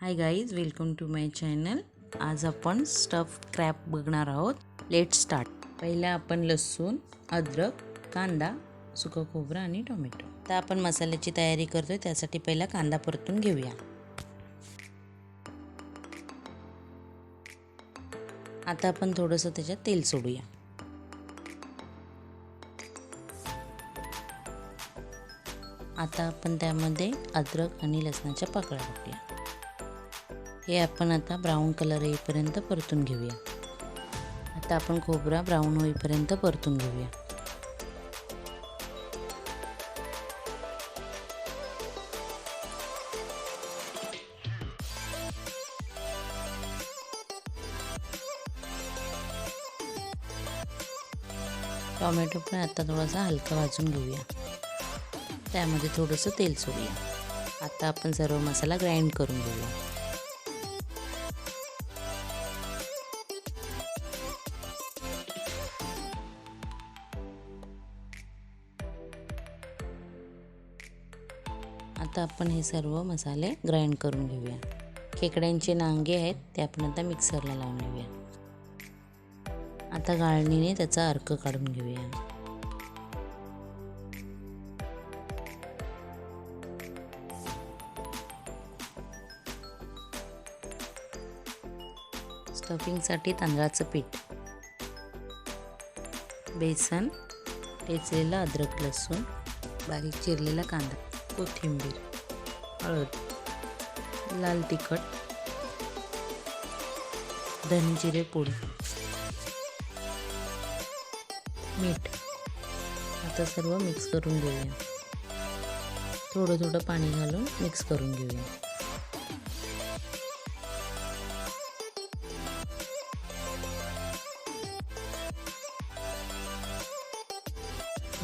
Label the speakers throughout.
Speaker 1: Hi guys welcome to my channel आज आपण stuff crape बघणार आहोत. लेट स्टार्ट पहिला आपण लसूण अद्रक कांदा सुकं खोबरं आणि टोमॅटो. तर आपण मसाल्याची तयारी करतोय त्यासाठी पहिला कांदा परतून घेऊया. आता आपण थोडंसं त्याच्यात तेल सोडूया. आता आपण त्यामध्ये अद्रक आणि लसणाच्या पाकळ्या टाकूया. हे आपण आता ब्राऊन कलर येईपर्यंत परतून घेऊया. आता आपण खोबरा ब्राऊन होईपर्यंत परतून घेऊया. टॉमॅटो पण आता थोडासा हलका भाजून घेऊया. त्यामध्ये थोडंसं तेल सोडूया. आता आपण सर्व मसाला ग्राइंड करून घेऊया. आता आपण हे सर्व मसाले ग्राइंड करून घेऊया. खेकड्यांचे नांगे आहेत ते आपण आता मिक्सरला लावून घेऊया. आता गाळणीने त्याचा अर्क काढून घेऊया. स्टफिंगसाठी तांदळाचं पीठ बेसन ठेचलेला अद्रक लसूण बारीक चिरलेला कांदा. कोथिंबीर हळद लाल तिखट धनजिरे पोळी मीठ. आता सर्व मिक्स करून घेऊया. थोडं थोडं पाणी घालून मिक्स करून घेऊया.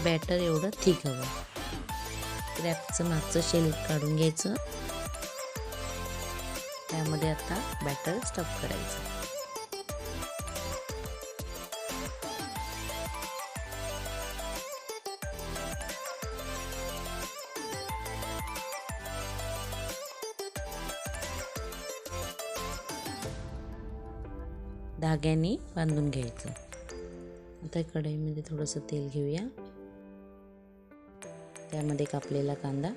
Speaker 1: बॅटर एवढं थिक हवं. क्रॅपचं मागचं शेल काढून घ्यायचं. त्यामध्ये आता बॅटर स्टफ करायचं. धाग्याने बांधून घ्यायचं. आता कढईमध्ये थोडंसं तेल घेऊया. त्यामध्ये कापलेला कांदा.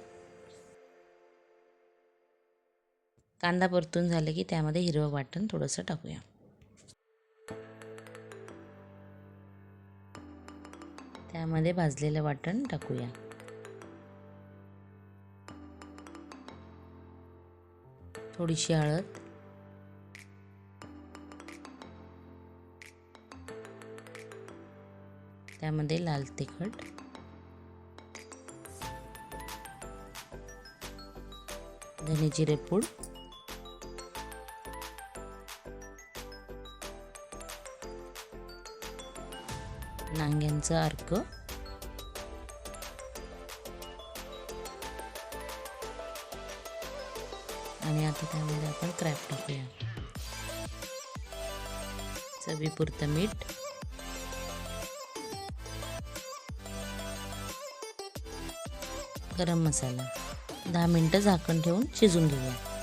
Speaker 1: कांदा परतून झालं की त्यामध्ये हिरवं वाटण थोडंसं टाकूया. त्यामध्ये भाजलेलं वाटण टाकूया. थोडीशी हळद. त्यामध्ये लाल तिखट. धने जिरे पूड. नांग्यांचं अर्क. आणि आता त्यामध्ये आपण क्रॅप टाकूया. चवीपुरतं मीठ. गरम मसाला. दहा मिनटं झाकण ठेवून शिजून घेऊया.